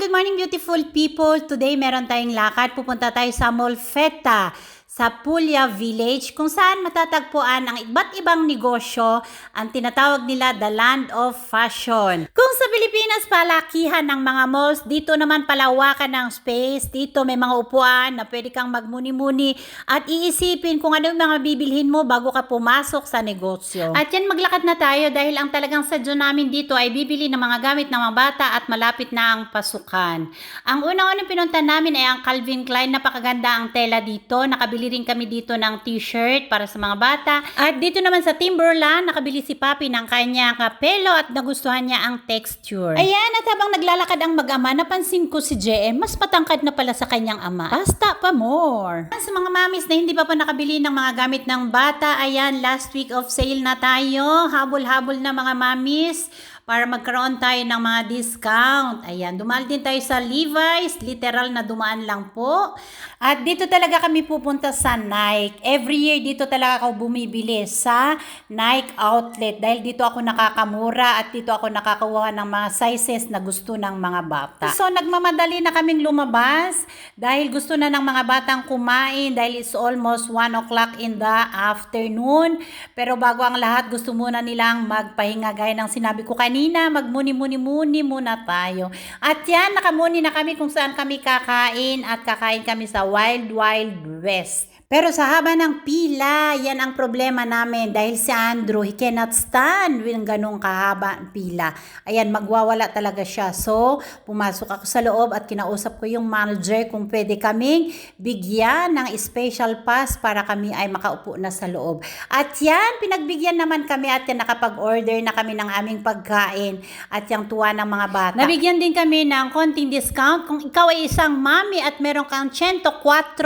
good morning beautiful people. Today meron tayong lakad. Pupunta tayo sa Molfetta sa Puglia Village kung saan matatagpuan ang iba't ibang negosyo ang tinatawag nila the land of fashion. Kung sa Pilipinas palakihan ng mga malls, dito naman palawakan ng space. Dito may mga upuan na pwede kang magmuni-muni at iisipin kung ano yung mga bibilhin mo bago ka pumasok sa negosyo. At yan maglakad na tayo dahil ang talagang sadyo namin dito ay bibili ng mga gamit ng mga bata at malapit na ang pasukan. Ang unang-unang pinunta namin ay ang Calvin Klein. Napakaganda ang tela dito. Nakabili rin kami dito ng t-shirt para sa mga bata. At dito naman sa Timberland, nakabili si Papi ng kanyang kapelo at nagustuhan niya ang texture. Ayan, at habang naglalakad ang mag-ama, napansin ko si JM, mas matangkad na pala sa kanyang ama. Basta pa more. Sa mga mamis na hindi pa pa nakabili ng mga gamit ng bata, ayan, last week of sale na tayo. Habol-habol na mga mamis para magkaroon tayo ng mga discount. Ayan, dumaan din tayo sa Levi's, literal na dumaan lang po. At dito talaga kami pupunta sa Nike. Every year dito talaga ako bumibili sa Nike outlet dahil dito ako nakakamura at dito ako nakakuha ng mga sizes na gusto ng mga bata. So nagmamadali na kaming lumabas dahil gusto na ng mga batang kumain dahil it's almost 1 o'clock in the afternoon. Pero bago ang lahat, gusto muna nilang magpahinga gaya ng sinabi ko kanina, magmuni-muni-muni muna tayo. At yan, nakamuni na kami kung saan kami kakain at kakain kami sa Wild Wild West. Pero sa haba ng pila, yan ang problema namin dahil si Andrew, he cannot stand with ganong kahaba ang pila. Ayan, magwawala talaga siya. So, pumasok ako sa loob at kinausap ko yung manager kung pwede kaming bigyan ng special pass para kami ay makaupo na sa loob. At yan, pinagbigyan naman kami at yan nakapag-order na kami ng aming pagkain at yung tuwa ng mga bata. Nabigyan din kami ng konting discount kung ikaw ay isang mami at meron kang 104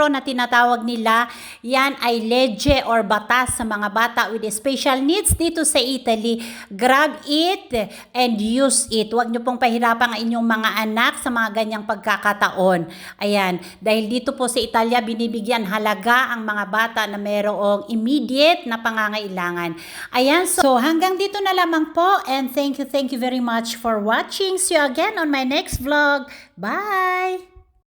na tinatawag nila yan ay legge or batas sa mga bata with special needs dito sa Italy. Grab it and use it. Huwag niyo pong pahirapan ang inyong mga anak sa mga ganyang pagkakataon. Ayan, dahil dito po sa Italia binibigyan halaga ang mga bata na merong immediate na pangangailangan. Ayan, so hanggang dito na lamang po and thank you, thank you very much for watching. See you again on my next vlog. Bye!